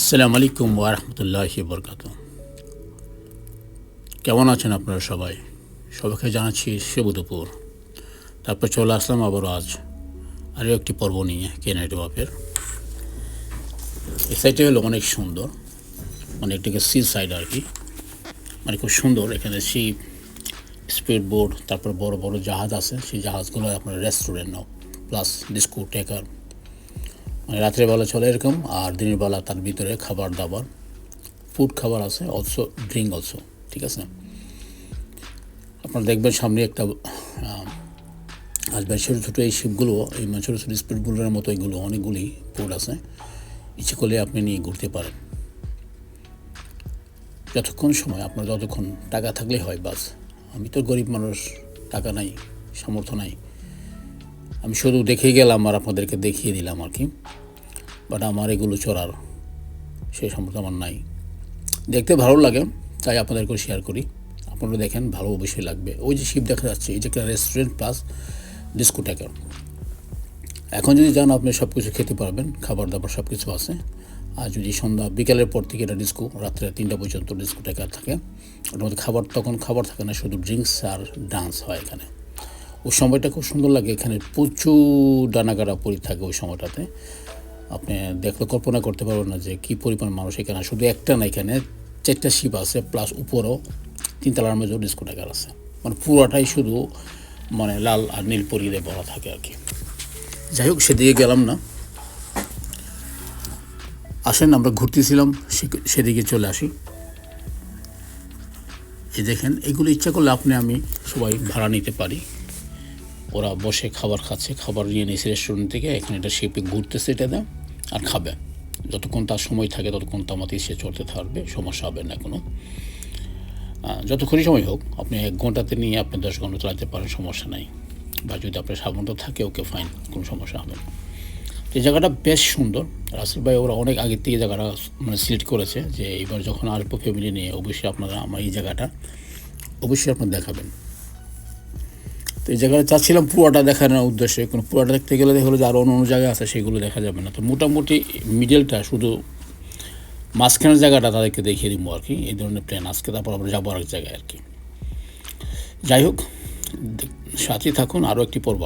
আসসালামু আলাইকুম ওয়ারহমতুল্লাহ বরকাত কেমন আছেন আপনারা সবাই? সবাইকে জানাচ্ছি শুভ দুপুর তারপর চলে আসলাম আবারও আজ আরও একটি পর্ব নিয়ে কেনাইট বাপের। এই সাইডটা হলো অনেক সুন্দর মানে একটিকে সি সাইড আর কি। মানে খুব সুন্দর, এখানে সি স্পিড বোর্ড, তারপর বড় বড় জাহাজ আছে, সেই জাহাজগুলো আপনার রেস্টুরেন্ট প্লাস ডিস্কো টেকার মানে রাত্রেবেলা চলে এরকম, আর দিনের বেলা তার ভিতরে খাবার দাবার ফুড খাবার আছে অলসো ড্রিঙ্ক অলসো ঠিক আছে? আপনারা দেখবেন সামনে একটা আসবে ছোটো ছোটো এই শিপগুলো, এই মানে ছোটো ছোটো স্পিড বোর্ডের মতো এগুলো, অনেকগুলি বোর্ড আছে। ইচ্ছে করলে আপনি নিয়ে ঘুরতে পারেন। যতক্ষণ সময়, আপনার যতক্ষণ টাকা থাকলে হয়, বাস। আমি তো গরিব মানুষ, টাকা নাই, সামর্থ্য নাই। আমি শুধু দেখে গেলাম আর আপনাদেরকে দেখিয়ে দিলাম আর কি। বাট আমার এগুলো চড়ার সেই সামর্থ্য আমার নাই। দেখতে ভালো লাগে, তাই আপনাদেরকে শেয়ার করি। আপনারা দেখেন, ভালো অবশ্যই লাগবে। ওই যে শিপ দেখা যাচ্ছে, এই যে একটা রেস্টুরেন্ট প্লাস ডিস্কোটেকার এখন যদি যান, আপনি সব কিছু খেতে পারবেন খাবার দাবার সব কিছু আছে। আর যদি সন্ধ্যা, বিকালের পর থেকে এটা ডিস্কো রাত্রে তিনটা পর্যন্ত ডিস্কোটেকার থাকে। ওটার মধ্যে খাবার, তখন খাবার থাকে না, শুধু ড্রিঙ্কস আর ডান্স হয় এখানে। ওই সময়টা খুব সুন্দর লাগে এখানে। প্রচুর ডানাগাড়া পরি থাকে ওই সময়টাতে। আপনি দেখলে কল্পনা করতে পারবেন না যে কী পরিমাণ মানুষ এখানে। শুধু একটা না এখানে, চারটা শিপ আছে প্লাস উপরও তিনতলার মধ্যেও ডিস্কোটেকার আছে। মানে পুরোটাই শুধু মানে লাল আর নীল পরিয়ে ভরা থাকে আর কি। যাই হোক, সেদিকে গেলাম না। আসেন, আমরা ঘুরতেছিলাম সেদিকে চলে আসি। এই দেখেন, এগুলো ইচ্ছা করলে আপনি, আমি সবাই ভাড়া নিতে পারি। ওরা বসে খাবার খাচ্ছে, খাবার নিয়ে নিয়েছে রেস্টুরেন্ট থেকে, এখানে একটা শেপে ঘুরতেছে এটা দেয় আর খাবে। যতক্ষণ তার সময় থাকে, ততক্ষণ তামাতে সে চলতে থাকবে, সমস্যা হবে না কোনো। যতক্ষণই সময় হোক, আপনি এক ঘন্টাতে নিয়ে আপনি দশ ঘণ্টা চালাতে পারেন, সমস্যা নাই। বা যদি আপনার সাবধানতা থাকে ওকে ফাইন কোনো সমস্যা হবে না। তো এই জায়গাটা বেশ সুন্দর। রাসেল ভাই ওরা অনেক আগের থেকে জায়গাটা মানে সিলেক্ট করেছে, যে এবার যখন আসব ফ্যামিলি নিয়ে, অবশ্যই আপনারা আমার এই জায়গাটা অবশ্যই আপনারা দেখাবেন। তো এই জায়গাটা চাচ্ছিলাম পুরোটা দেখানোর উদ্দেশ্যে, কোনো পুরোটা দেখতে গেলে দেখা হলো যে আরও অন্য অন্য জায়গা আছে, সেগুলো দেখা যাবে না। তো মোটামুটি মিডলটা শুধু মাঝখানের জায়গাটা তাদেরকে দেখিয়ে দিব আর কি, এই ধরনের প্ল্যান আজকে তারপর আমরা যাব আরেক জায়গায় আর কি। যাই হোক সাথে থাকুন আরও একটি পর্ব